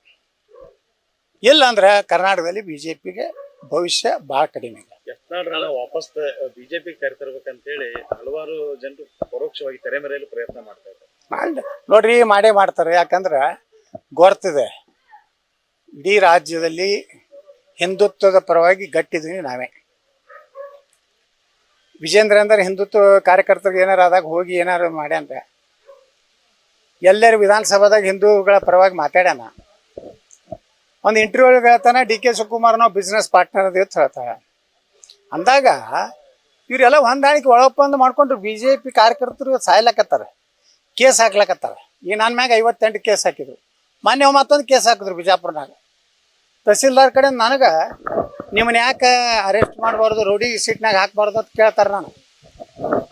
[SPEAKER 1] ಇಲ್ಲ ಅಂದ್ರೆ ಕರ್ನಾಟಕದಲ್ಲಿ ಬಿ ಜೆ ಪಿಗೆ ಭವಿಷ್ಯ ಭಾಳ ಕಡಿಮೆ ಇದೆ.
[SPEAKER 3] ಯತ್ನಾಳ್ರನ್ನ ವಾಪಸ್ ಬಿಜೆಪಿ ಕರೆತರ್ಬೇಕಂತ ಹೇಳಿ ಹಲವಾರು ಜನರು ಪರೋಕ್ಷವಾಗಿ ತೆರೆಮರೆಯಲು ಪ್ರಯತ್ನ ಮಾಡ್ತಾ ಇದ್ದಾರೆ.
[SPEAKER 1] ಮಾಡಿ ನೋಡ್ರಿ ಮಾಡೇ ಮಾಡ್ತಾರೆ. ಯಾಕಂದ್ರೆ ಗೊರ್ತಿದೆ. ಇಡೀ ರಾಜ್ಯದಲ್ಲಿ ಹಿಂದುತ್ವದ ಪರವಾಗಿ ಗಟ್ಟಿದೀನಿ ನಾವೇ. ವಿಜೇಂದ್ರ ಅಂದ್ರೆ ಹಿಂದುತ್ವ ಕಾರ್ಯಕರ್ತರಿಗೆ ಏನಾರು ಆದಾಗ ಹೋಗಿ ಏನಾರು ಮಾಡ್ಯಾನ್ರ ಎಲ್ಲರೂ ವಿಧಾನಸಭಾದಾಗ ಹಿಂದೂಗಳ ಪರವಾಗಿ ಮಾತಾಡ್ಯಾನ. ಒಂದು ಇಂಟರ್ವ್ಯೂ ಹೇಳ್ತಾನೆ, ಡಿ ಕೆ ಶಿವಕುಮಾರ್ ನಾವು ಬಿಸ್ನೆಸ್ ಪಾರ್ಟ್ನರ್ ಅಂತ ಹೇಳ್ತಾರೆ ಅಂದಾಗ ಇವರೆಲ್ಲ ಹೊಂದಾಣಿಕೆ ಒಳಪಂದ್ ಮಾಡ್ಕೊಂಡ್ರು ಬಿ ಜೆ ಪಿ ಕಾರ್ಯಕರ್ತರು ಸಾಯ್ಲಕತ್ತಾರೆ, ಕೇಸ್ ಹಾಕ್ಲಕತ್ತಾರ. ಈಗ ನನ್ನ ಮ್ಯಾಗ ಐವತ್ತೆಂಟು ಕೇಸ್ ಹಾಕಿದ್ರು. ಮೊನ್ನೆ ಮತ್ತೊಂದು ಕೇಸ್ ಹಾಕಿದ್ರು ಬಿಜಾಪುರ್ನಾಗ. ತಹಸೀಲ್ದಾರ್ ಕಡೆ ನನಗೆ ನಿಮ್ಮನ್ನ ಯಾಕೆ ಅರೆಸ್ಟ್ ಮಾಡಬಾರ್ದು ರೋಡಿ ಸೀಟ್ನಾಗ ಹಾಕಬಾರ್ದು ಅಂತ ಕೇಳ್ತಾರೆ ನಾನು.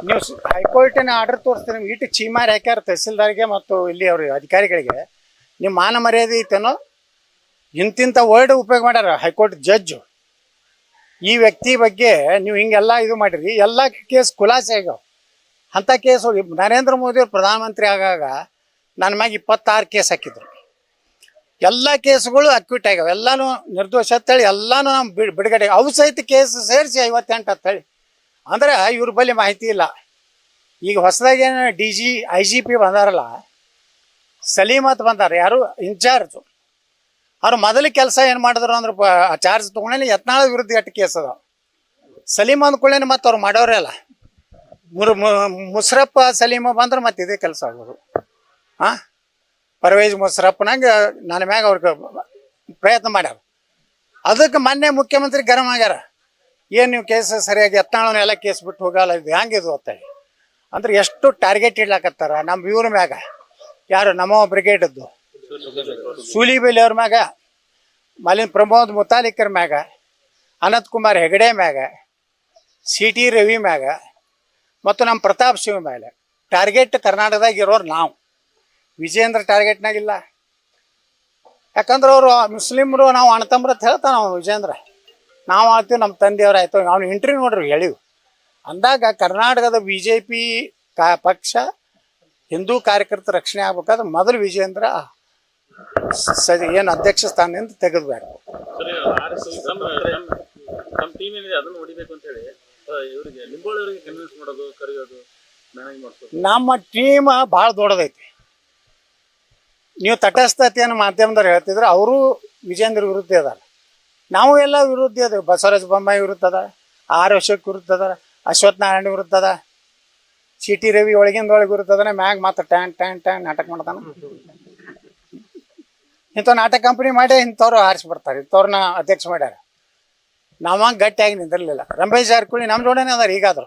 [SPEAKER 1] ನೀವು ಹೈಕೋರ್ಟಿನ ಆರ್ಡರ್ ತೋರಿಸ್ತೀನಿ ಇಟ್ಟು ಚೀಮಾರಿ ಹಾಕ್ಯಾರ ತಹಸೀಲ್ದಾರ್ಗೆ ಮತ್ತು ಇಲ್ಲಿ ಅವ್ರ ಅಧಿಕಾರಿಗಳಿಗೆ. ನಿಮ್ಮ ಮಾನ ಮರ್ಯಾದೆ ಐತೇನೋ? ಇಂತಿಂಥ ವರ್ಡ್ ಉಪಯೋಗ ಮಾಡ್ಯಾರ ಹೈಕೋರ್ಟ್ ಜಡ್ಜು ಈ ವ್ಯಕ್ತಿ ಬಗ್ಗೆ ನೀವು ಹಿಂಗೆಲ್ಲ ಇದು ಮಾಡಿರಿ, ಎಲ್ಲ ಕೇಸ್ ಖುಲಾಸೆ ಆಗ್ಯಾವ. ಅಂಥ ಕೇಸ್ ನರೇಂದ್ರ ಮೋದಿ ಅವ್ರು ಪ್ರಧಾನಮಂತ್ರಿ ಆಗಾಗ ನನ್ನ ಮ್ಯಾಗೆ ಇಪ್ಪತ್ತಾರು ಕೇಸ್ ಹಾಕಿದ್ರು. ಎಲ್ಲ ಕೇಸ್ಗಳು ಅಕ್ವಿಟ್ ಆಗ್ಯಾವ. ಎಲ್ಲಾನು ನಿರ್ದೋಷ ಅಂತೇಳಿ ಎಲ್ಲಾನು ನಮ್ಮ ಬಿಡ್, ಬಿಡುಗಡೆ. ಅವು ಸಹಿತ ಕೇಸ್ ಸೇರಿಸಿ ಐವತ್ತೆಂಟು ಅಂತೇಳಿ. ಅಂದ್ರೆ ಇವ್ರ ಬಳಿ ಮಾಹಿತಿ ಇಲ್ಲ. ಈಗ ಹೊಸದಾಗಿ ಏನು D G, I G P ಬಂದಾರಲ್ಲ Salimath ಬಂದಾರ, ಯಾರು? ಇನ್ಚಾರ್ಜ್. ಅವ್ರು ಮೊದಲು ಕೆಲಸ ಏನು ಮಾಡಿದ್ರು ಅಂದ್ರೆ ಚಾರ್ಜ್ ತೊಗೊಂಡೇನೆ ಯತ್ನಾಳ ವಿರುದ್ಧ ಎಷ್ಟು ಕೇಸ್ ಅದಾವ. ಸಲೀಮ್ ಅಂದ್ಕೊಳ್ಳೇನೆ ಮತ್ತು ಅವ್ರು ಮಾಡೋರೇ ಅಲ್ಲ. ಮುಸ್ರಪ್ಪ, ಸಲೀಮ ಬಂದ್ರೆ ಮತ್ತೆ ಇದೇ ಕೆಲಸ ಆಗೋದು. ಹಾಂ ಪರ್ವೇಜ್ ಮುಸ್ರಪ್ಪನಾಗ ನನ್ನ ಮ್ಯಾಗ ಅವ್ರಿಗೆ ಪ್ರಯತ್ನ ಮಾಡ್ಯಾರ. ಅದಕ್ಕೆ ಮೊನ್ನೆ ಮುಖ್ಯಮಂತ್ರಿ ಗರಂ ಆಗ್ಯಾರ. ಏನು ನೀವು ಕೇಸ್ ಸರಿಯಾಗಿ ಎತ್ತಾಳ ಎಲ್ಲ ಕೇಸ್ ಬಿಟ್ಟು ಹೋಗಲ್ಲ, ಇದು ಹೆಂಗಿದು ಅಂತೇಳಿ ಅಂದ್ರೆ ಎಷ್ಟು ಟಾರ್ಗೆಟ್ ಇಡ್ಲಾಕತ್ತಾರ ನಮ್ಮ ಇವ್ರ ಮ್ಯಾಗ. ಯಾರು ನಮೋ ಬ್ರಿಗೇಡದ್ದು ಸೂಲಿಬೇಲಿ ಅವ್ರ ಮ್ಯಾಗ, ಮಲಿನ್ ಪ್ರಮೋದ್ ಮುತಾಲಿಕರ್ ಮ್ಯಾಗ, ಅನಂತ್ ಕುಮಾರ್ ಹೆಗಡೆ ಮ್ಯಾಗ, ಸಿ ಟಿ ರವಿ ಮ್ಯಾಗ, ಮತ್ತು ನಮ್ಮ ಪ್ರತಾಪ್ ಶಿವ ಮೇಲೆ ಟಾರ್ಗೆಟ್ ಕರ್ನಾಟಕದಾಗ ಇರೋರು ನಾವು. ವಿಜೇಂದ್ರ ಟಾರ್ಗೆಟ್ನಾಗಿಲ್ಲ ಯಾಕಂದ್ರೆ ಅವರು ಮುಸ್ಲಿಮರು ನಾವು ಅಣ್ತಂಬ್ರ ಅಂತ ಹೇಳ್ತಾನ ನಾವು ವಿಜೇಂದ್ರ ನಾವು ಆಳ್ತೀವಿ ನಮ್ಮ ತಂದೆಯವ್ರು ಆಯ್ತು. ಅವ್ನು ಇಂಟರ್ವ್ಯೂ ನೋಡ್ರಿ ಹೇಳಿವು ಅಂದಾಗ ಕರ್ನಾಟಕದ ಬಿ ಜೆ ಪಿ ಕಾ ಪಕ್ಷ ಹಿಂದೂ ಕಾರ್ಯಕರ್ತರ ರಕ್ಷಣೆ ಆಗ್ಬೇಕಾದ್ರೆ ಮೊದಲು ವಿಜೇಂದ್ರ ಸ ಏನು ಅಧ್ಯಕ್ಷ ಸ್ಥಾನದಿಂದ
[SPEAKER 2] ತೆಗೆದ್ಬೇಕು ನಮ್ಮ ಟೀಮ್
[SPEAKER 1] ಭಾಳ ದೊಡ್ಡದೈತಿ. ನೀವು ತಟಸ್ಥತೆಯನ್ನು ಮಾಧ್ಯಮದವ್ರು ಹೇಳ್ತಿದ್ರೆ ಅವರು ವಿಜೇಂದ್ರ ವಿರುದ್ಧ ಅದಾರ ನಾವು ಎಲ್ಲ ವಿರುದ್ಧ ಇದ್ದೇವೆ. ಬಸವರಾಜ ಬೊಮ್ಮಾಯಿ ವಿರುದ್ಧ ಅದ ಆರ್ ಅಶೋಕ್ ವಿರುದ್ಧ ಅದ ಅಶ್ವಥ್ ನಾರಾಯಣ ವಿರುದ್ಧ ಅದ ಸಿ ಟಿ ರವಿ ಒಳಗಿಂದ ಒಳಗೆ ಅದಾನೆ. ಮ್ಯಾಗ ಮಾತ್ರ ಟ್ಯಾನ್ ಟ್ಯಾನ್ ಟ್ಯಾನ್ ನಾಟಕ ಮಾಡ್ತಾನ. ಇಂಥ ನಾಟಕ ಕಂಪ್ನಿ ಮಾಡಿ ಇಂಥವ್ರು ಆರಿಸಿ ಬರ್ತಾರೆ. ಇಂಥವ್ರನ್ನ ಅಧ್ಯಕ್ಷ ಮಾಡ್ಯಾರ. ನಾವ ಗಟ್ಟಿಯಾಗಿ ನಿಂದಿರಲಿಲ್ಲ. ರಮೇಶ್ ಜಾರಕಿಹೊಳಿ ನಮ್ಮ ಜೋಡನೆ ಅದಾರ ಈಗಾದ್ರು.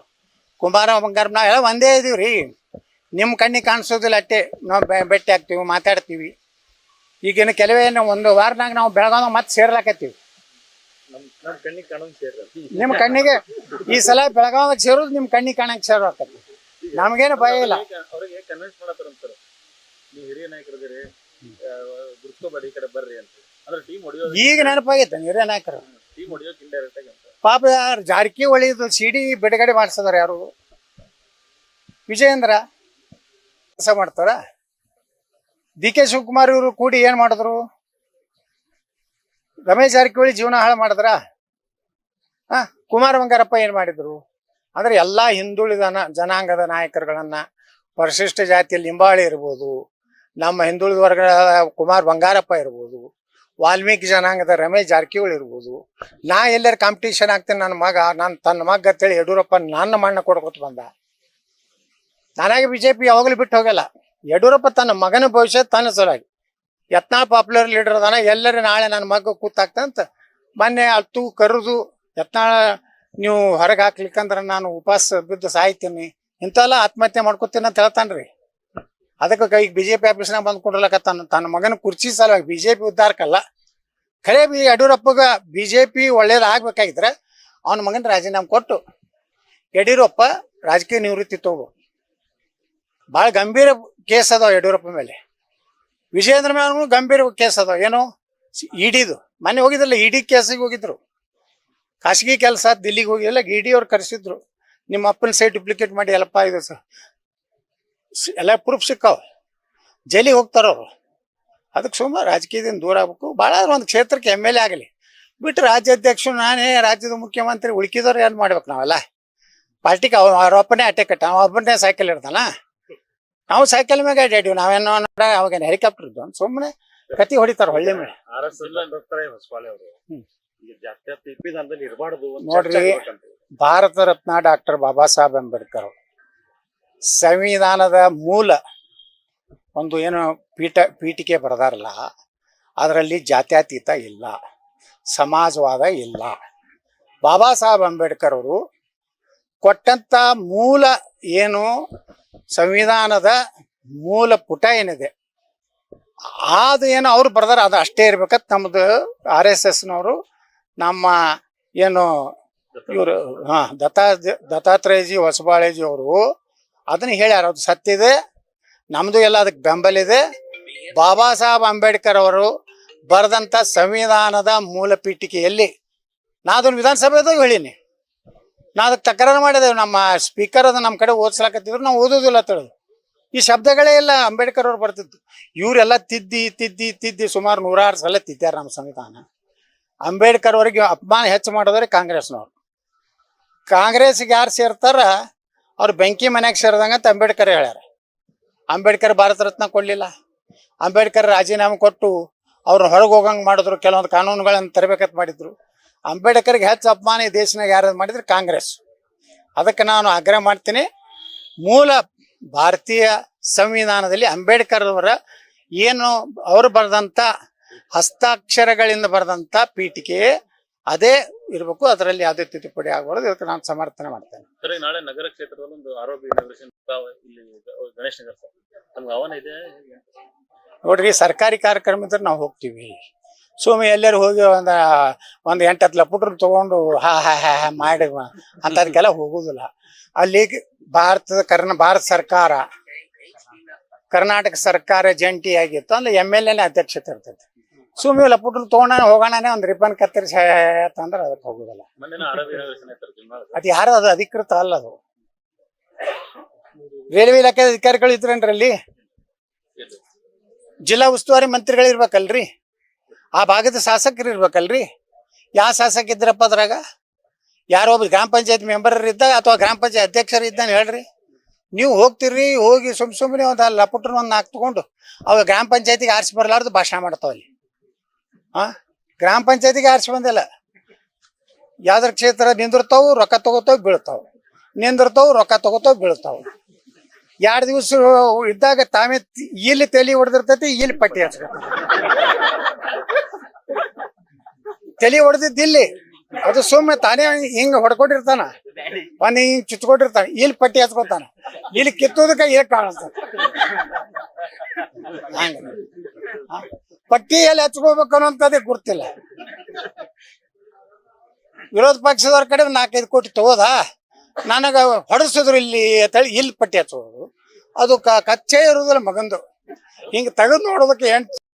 [SPEAKER 1] ಕುಮಾರ ಬಂಗಾರ ನಾವೆಲ್ಲ ಒಂದೇ ಇದೀವಿ ರೀ ನಿಮ್ಮ ಕಣ್ಣಿಗೆ ಕಾಣಿಸೋದಿಲ್ಲ ಅಟ್ಟೆ. ನಾವು ಬೆ- ಭೇಟಿ ಆಗ್ತೀವಿ ಮಾತಾಡ್ತೀವಿ. ಈಗಿನ ಕೆಲವೇ ನಾವು ಒಂದು ವಾರನಾಗ ನಾವು ಬೆಳಗಾವ ಮತ್ತೆ ಸೇರ್ಲಾಕತ್ತೀವಿ. ನಿಮ್ಮ ಕಣ್ಣಿಗೆ ಈ ಸಲ ಬೆಳಗಾವ್ ಸೇರೋದು ನಿಮ್ಮ ಕಣ್ಣಿಗೆ ಕಾಣಕ್ಕೆ ಸೇರ್ಲಾಕತ್ತಿ ನಮಗೇನು ಭಯ ಇಲ್ಲ.
[SPEAKER 2] ಅವರಿಗೆ ಕನ್ವಿನ್ಸ್ ಮಾಡತ್ತಾರ ನೀವು ಹಿರಿಯ ನಾಯಕರಿದ್ದೀರಿ ಗುರುತ್ಕೋಬೇಡಿ ಈ ಕಡೆ ಬರ್ರಿ ಅಂತ. ಅಂದ್ರೆ ಟೀಮ್ ಹೊಡಿಯೋದು
[SPEAKER 1] ಈಗ ನೆನಪಾಗೈತೆ ಹಿರಿಯ ನಾಯಕರು.
[SPEAKER 2] ಟೀಮ್ ಹೊಡಿಯೋಕೆ ಇಂಡೈರೆಕ್ಟ್ ಆಗಿ ಅಂತ.
[SPEAKER 1] ಪಾಪ ಯಾರು ಜಾರಕಿಹೊಳಿದು ಸಿಡಿ ಬಿಡುಗಡೆ ಮಾಡಿಸಿದಾರೆ ಯಾರು? ವಿಜಯೇಂದ್ರ. ಕೆಲಸ ಮಾಡ್ತಾರ? ಡಿ ಕೆ ಶಿವಕುಮಾರ್ ಇವರು ಕೂಡಿ ಏನ್ ಮಾಡಿದ್ರು? ರಮೇಶ್ ಜಾರಕಿಹೊಳಿ ಜೀವನ ಹಾಳು ಮಾಡಿದ್ರ? ಕುಮಾರ ಬಂಗಾರಪ್ಪ ಏನ್ ಮಾಡಿದ್ರು? ಅಂದ್ರೆ ಎಲ್ಲಾ ಹಿಂದುಳಿದ ಜನಾಂಗದ ನಾಯಕರುಗಳನ್ನ ಪರಿಶಿಷ್ಟ ಜಾತಿಯಲ್ಲಿ ಲಿಂಬಾಳಿ ಇರ್ಬೋದು. ನಮ್ಮ ಹಿಂದುಳಿದ ವರ್ಗದ ಕುಮಾರ್ ಬಂಗಾರಪ್ಪ ಇರ್ಬೋದು. ವಾಲ್ಮೀಕಿ ಜನಾಂಗದ ರಮೇಶ್ ಜಾರಕಿಹೊಳಿ ಇರ್ಬೋದು. ನಾ ಎಲ್ಲರ ಕಾಂಪಿಟೇಷನ್ ಆಗ್ತೇನೆ ನನ್ನ ಮಗ, ನಾನು, ತನ್ನ ಮಗ ಅಂತೇಳಿ ಯಡಿಯೂರಪ್ಪ ನನ್ನ ಮಣ್ಣ ಕೊಡ್ಕೊತ ಬಂದ. ನನಗೆ ಬಿಜೆಪಿ ಯಾವಾಗಲೂ ಬಿಟ್ಟು ಹೋಗಲ್ಲ. ಯಡಿಯೂರಪ್ಪ ತನ್ನ ಮಗನ ಭವಿಷ್ಯ ತನ್ನ ಸಲುವಾಗಿ. ಯತ್ನಾ ಪಾಪ್ಯುಲರ್ ಲೀಡರ್ ಅದಾನ, ಎಲ್ಲರೂ ನಾಳೆ ನನ್ನ ಮಗ ಕೂತಾಗ್ತಂತ ಮೊನ್ನೆ ಅತ್ತು ಕರೆದು ಯತ್ನಾಳ ನೀವು ಹೊರಗೆ ಹಾಕ್ಲಿಕ್ಕಂದ್ರೆ ನಾನು ಉಪವಾಸ ಬಿದ್ದು ಸಾಯ್ತೀನಿ, ಇಂಥವೆಲ್ಲ ಆತ್ಮಹತ್ಯೆ ಮಾಡ್ಕೊತೀನಿ ಅಂತ ಹೇಳ್ತಾನ್ರಿ. ಅದಕ್ಕೆ ಈಗ ಪಿ ಆಫೀಸ್ನಾಗ ಬಂದು ಕೊಡ್ಲಕತ್ತಾನ ತನ್ನ ಮಗನ ಕುರ್ಚಿ ಸಲುವಾಗಿ ಬಿಜೆಪಿ ಉದ್ದಾರಕ್ಕಲ್ಲ ಖರೆ ಬಿ ಯಡಿಯೂರಪ್ಪಗ ಬಿಜೆಪಿ ಒಳ್ಳೇದಾಗಬೇಕಾಗಿದ್ರೆ ಅವನ ಮಗನ ರಾಜೀನಾಮೆ ಕೊಟ್ಟು, ಯಡಿಯೂರಪ್ಪ ರಾಜಕೀಯ ನಿವೃತ್ತಿ ತಗೋ. ಭಾಳ ಗಂಭೀರ ಕೇಸ್ ಅದಾವ ಯಡಿಯೂರಪ್ಪ ಮೇಲೆ. ವಿಜಯೇಂದ್ರ ಮೇಲೆ ಗಂಭೀರ ಕೇಸ್ ಅದಾವ. ಏನು? ಇಡಿದು. ಮೊನ್ನೆ ಹೋಗಿದ್ರಲ್ಲ ಇಡಿ ಕೇಸಿಗೆ ಹೋಗಿದ್ರು. ಖಾಸಗಿ ಕೆಲಸ, ದಿಲ್ಲಿಗೆ ಹೋಗಿಲ್ಲ ಇಡಿ ಅವ್ರು ಕರೆಸಿದ್ರು. ನಿಮ್ಮ ಅಪ್ಪನ ಸೈಟ್ ಡುಪ್ಲಿಕೇಟ್ ಮಾಡಿ ಎಲ್ಲಪ್ಪ ಇದು ಎಲ್ಲ ಪ್ರೂಫ್ ಸಿಕ್ಕಾವ. ಜೈಲಿಗೆ ಹೋಗ್ತಾರ ಅವರು. ಅದಕ್ಕೆ ಸುಮ್ಮನೆ ರಾಜಕೀಯದಿಂದ ದೂರ ಆಗ್ಬೇಕು. ಭಾಳ ಒಂದು ಕ್ಷೇತ್ರಕ್ಕೆ ಎಂ ಎಲ್ ಎ ಆಗಲಿ. ಬಿಟ್ಟು ರಾಜ್ಯಾಧ್ಯಕ್ಷ ನಾನೇ ರಾಜ್ಯದ ಮುಖ್ಯಮಂತ್ರಿ ಉಳ್ಕಿದವ್ರು ಏನು ಮಾಡ್ಬೇಕು ನಾವೆಲ್ಲ? ಪಾರ್ಟಿಗೆ ಅವ ಅವ್ರ ಒಬ್ಬನೇ ಅಟ್ಟೆ ಕಟ್ಟ ಅವ ಒಬ್ಬನೇ ಸೈಕಲ್ ಇಡ್ತಾನ ನಾವು ಸೈಕಲ್ ಮ್ಯಾಗ ಅಡ್ಡಾಡಿವಿ ನಾವೇನೋ ನೋಡ ಅವಾಗ ಹೆಲಿಕಾಪ್ಟರ್ ಇದ್ದು ಸುಮ್ಮನೆ ಕತಿ ಹೊಡಿತಾರ ಹೊಳ್ಳಿ ಮೇಲೆ.
[SPEAKER 3] ಆರ್ ಎಸ್ ಅವರು. ಇರಬಾರ್ದು
[SPEAKER 1] ನೋಡ್ರಿ. ಭಾರತ ರತ್ನ ಡಾಕ್ಟರ್ ಬಾಬಾ ಸಾಹೇಬ್ ಅಂಬೇಡ್ಕರ್ ಸಂವಿಧಾನದ ಮೂಲ ಒಂದು ಏನು ಪೀಠ ಪೀಠಿಕೆ ಬರೆದಾರಲ್ಲ ಅದರಲ್ಲಿ ಜಾತ್ಯತೀತ ಇಲ್ಲ ಸಮಾಜವಾದ ಇಲ್ಲ. ಬಾಬಾ ಸಾಹೇಬ್ ಅಂಬೇಡ್ಕರ್ ಅವರು ಕೊಟ್ಟಂತ ಮೂಲ ಏನು ಸಂವಿಧಾನದ ಮೂಲ ಪುಟ ಏನಿದೆ? ಅದು ಏನು ಅವ್ರು ಬರ್ದಾರೆ, ಅದು ಅಷ್ಟೇ ಇರ್ಬೇಕಂತ ನಮ್ಮದು ಆರ್ ಎಸ್ ಎಸ್ನವರು, ನಮ್ಮ ಏನು ಇವರು, ಹಾ, ದತ್ತಾ, ದತ್ತಾತ್ರೇಯಜಿ, ಹೊಸಬಾಳೇಜಿ ಅವರು ಅದನ್ನ ಹೇಳ್ಯಾರ. ಅದು ಸತ್ಯದೆ ನಮ್ದು ಎಲ್ಲ ಅದಕ್ಕೆ ಬೆಂಬಲ ಇದೆ. ಬಾಬಾ ಸಾಹೇಬ್ ಅಂಬೇಡ್ಕರ್ ಅವರು ಬರೆದಂತ ಸಂವಿಧಾನದ ಮೂಲ ಪೀಠಿಕೆಯಲ್ಲಿ ನಾ ಅದನ್ನು ವಿಧಾನಸಭೆದಾಗ ಹೇಳೀನಿ. ನಾ ಅದಕ್ಕೆ ತಕರಾರು ಮಾಡಿದೆವು ನಮ್ಮ ಸ್ಪೀಕರ್ ಅದು ನಮ್ಮ ಕಡೆ ಓದಿಸ್ಲಾಕತ್ತಿದ್ರು, ನಾವು ಓದೋದಿಲ್ಲ ತಿಳಿದು ಈ ಶಬ್ದಗಳೇ ಇಲ್ಲ, ಅಂಬೇಡ್ಕರ್ ಅವ್ರು ಬರ್ತಿತ್ತು ಇವರೆಲ್ಲ ತಿದ್ದಿ ತಿದ್ದಿ ತಿದ್ದಿ ಸುಮಾರು ನೂರಾರು ಸಲ ತಿದ್ದಾರೆ ನಮ್ಮ ಸಂವಿಧಾನ. ಅಂಬೇಡ್ಕರ್ ಅವರಿಗೆ ಅಪಮಾನ ಹೆಚ್ಚು ಮಾಡಿದ್ರೆ ಕಾಂಗ್ರೆಸ್ನವ್ರು. ಕಾಂಗ್ರೆಸ್ಗೆ ಯಾರು ಸೇರ್ತಾರ, ಅವ್ರು ಬೆಂಕಿ ಮನೆಗೆ ಸೇರಿದಂಗ ಅಂತ ಅಂಬೇಡ್ಕರ್ ಹೇಳ್ಯಾರ. ಅಂಬೇಡ್ಕರ್ ಭಾರತ ರತ್ನ ಕೊಡ್ಲಿಲ್ಲ. ಅಂಬೇಡ್ಕರ್ ರಾಜೀನಾಮೆ ಕೊಟ್ಟು ಅವ್ರು ಹೊರಗೆ ಹೋಗಂಗೆ ಮಾಡಿದ್ರು, ಕೆಲವೊಂದು ಕಾನೂನುಗಳನ್ನು ತರಬೇಕಂತ ಮಾಡಿದ್ರು. ಅಂಬೇಡ್ಕರ್ಗೆ ಹೆಚ್ಚು ಅಪಮಾನ ಈ ದೇಶನಾಗ ಯಾರು ಮಾಡಿದ್ರೆ ಕಾಂಗ್ರೆಸ್. ಅದಕ್ಕೆ ನಾನು ಆಗ್ರಹ ಮಾಡ್ತೀನಿ. ಮೂಲ ಭಾರತೀಯ ಸಂವಿಧಾನದಲ್ಲಿ ಅಂಬೇಡ್ಕರ್ ಅವರ ಏನು ಅವರು ಬರೆದಂತ ಹಸ್ತಾಕ್ಷರಗಳಿಂದ ಬರೆದಂತ ಪೀಠಿಕೆ ಅದೇ ಇರಬೇಕು. ಅದರಲ್ಲಿ ಯಾವುದೇ ತಿದ್ದುಪಡಿ ಆಗಬಾರದು. ಇದಕ್ಕೆ ನಾನು ಸಮರ್ಥನೆ ಮಾಡ್ತೇನೆ.
[SPEAKER 2] ಸರಿ ನಾಳೆ ನಗರ ಕ್ಷೇತ್ರದಲ್ಲಿ ಒಂದು ಆರೋಪಿ ಇಲ್ಲಿ ಗಣೇಶ್ ನಗರ ನಮ್ಗೆ ಆಹ್ವಾನ ಇದೆ.
[SPEAKER 1] ನೋಡ್ರಿ ಸರ್ಕಾರಿ ಕಾರ್ಯಕ್ರಮ ಇದ್ರೆ ನಾವು ಹೋಗ್ತೀವಿ. ಸುಮ್ಮನೆ ಎಲ್ಲರೂ ಹೋಗಿ ಒಂದು ಒಂದು ಎಂಟು ಹತ್ತು ಲಪುಟ್ರು ತೊಗೊಂಡು ಹಾ ಹಾ ಹಾ ಹಾ ಮಾಡಿ ಅಂಥದಕ್ಕೆಲ್ಲ ಹೋಗುದಿಲ್ಲ. ಅಲ್ಲಿ ಭಾರತದ ಕರ್ನ ಭಾರತ ಸರ್ಕಾರ ಕರ್ನಾಟಕ ಸರ್ಕಾರ ಜಂಟಿಯಾಗಿತ್ತು ಅಂದ್ರೆ ಎಂ ಎಲ್ ಎನೇ ಅಧ್ಯಕ್ಷತೆ ಇರ್ತೈತಿ. ಸುಮ್ಮನೆ ಲಪುಟ್ರು ತಗೊಂಡ ಹೋಗೋಣನೇ ಒಂದು ರಿಬ್ಬನ್ ಕತ್ತರಿಸಿ ಅಂತಂದ್ರೆ ಅದಕ್ಕೆ ಹೋಗುದಿಲ್ಲ. ಅದು ಯಾರು ಅದು ಅಧಿಕೃತ ಅಲ್ಲ ಅದು. ರೈಲ್ವೆ ಇಲಾಖೆ ಅಧಿಕಾರಿಗಳು ಇದ್ರೇನ್ರಿ ಅಲ್ಲಿ? ಜಿಲ್ಲಾ ಉಸ್ತುವಾರಿ ಮಂತ್ರಿಗಳು ಇರ್ಬೇಕಲ್ರಿ ಆ ಭಾಗದ ಶಾಸಕರು ಇರ್ಬೇಕಲ್ರಿ? ಯಾವ ಶಾಸಕ ಇದ್ರಪ್ಪ ಅದ್ರಾಗ? ಯಾರೋ ಒಬ್ಬ ಗ್ರಾಮ ಪಂಚಾಯತ್ ಮೆಂಬರ್ ಇದ್ದ ಅಥವಾ ಗ್ರಾಮ ಪಂಚಾಯತ್ ಅಧ್ಯಕ್ಷರು ಇದ್ದಾನೆ ಹೇಳ್ರಿ. ನೀವು ಹೋಗ್ತಿರ್ರಿ ಹೋಗಿ ಸುಮ್ ಸುಮ್ಮನೆ ಒಂದು ಲಪುಟ್ರನ್ನ ಒಂದು ನಾಲ್ಕು ತಗೊಂಡು ಅವ ಗ್ರಾಮ ಪಂಚಾಯತಿಗೆ ಆರಿಸಿ ಬರಲಾರ್ದು ಭಾಷಣ ಮಾಡ್ತಾವಲ್ಲಿ ಹಾ ಗ್ರಾಮ ಪಂಚಾಯತಿಗೆ ಆರಿಸಿ ಬಂದಿಲ್ಲ. ಯಾವ್ದ್ರ ಕ್ಷೇತ್ರ ನಿಂದಿರ್ತಾವು, ರೊಕ್ಕ ತಗೋತಾವ್, ಬೀಳ್ತಾವೆ. ನಿಂದಿರ್ತಾವು, ರೊಕ್ಕ ತಗೋತಾವ್, ಬೀಳ್ತಾವೆ. ಎರಡು ದಿವಸ ಇದ್ದಾಗ ತಾವೇ ಇಲ್ಲಿ ತಲೆ ಹೊಡೆದಿರ್ತೈತಿ, ಇಲ್ಲಿ ಪಟ್ಟಿ ಹಚ್ಕೊತಾನ ತಲೆ ಹೊಡೆದಿದ್ದಿಲ್ಲಿ ಅದು ಸುಮ್ಮನೆ ತಾನೇ ಹಿಂಗ ಹೊಡ್ಕೊಂಡಿರ್ತಾನ. ಒಂದ್ ಹಿಂಗ್ ಚುಚ್ಕೊಂಡಿರ್ತಾನ. ಇಲ್ಲಿ ಪಟ್ಟಿ ಹಚ್ಕೊತಾನ ಇಲ್ಲಿ ಕಿತ್ತೋದಕ್ಕ ಇಲ್ಲಿ ಕಾಣಿಸ್ತಾನ. ಪಟ್ಟಿ ಎಲ್ಲಿ ಹಚ್ಕೋಬೇಕು ಅನ್ನೋಂಥದ್ದೇ ಗುರ್ತಿಲ್ಲ. ವಿರೋಧ ಪಕ್ಷದವ್ರ ಕಡೆ ನಾಲ್ಕೈದು ಕೋಟಿ ತಗೋದ? ನನಗ ಹೊಡೆಸಿದ್ರು ಇಲ್ಲಿ ಅಂತೇಳಿ ಇಲ್ಲಿ ಪಟ್ಟಿ ಹಚ್ಚೋದು ಅದು ಕಚ್ಚೆ ಇರುದಿಲ್ಲ ಮಗಂದು. ಹಿಂಗ ತೆಗೆದು ನೋಡೋದಕ್ಕೆ ಎಂಟು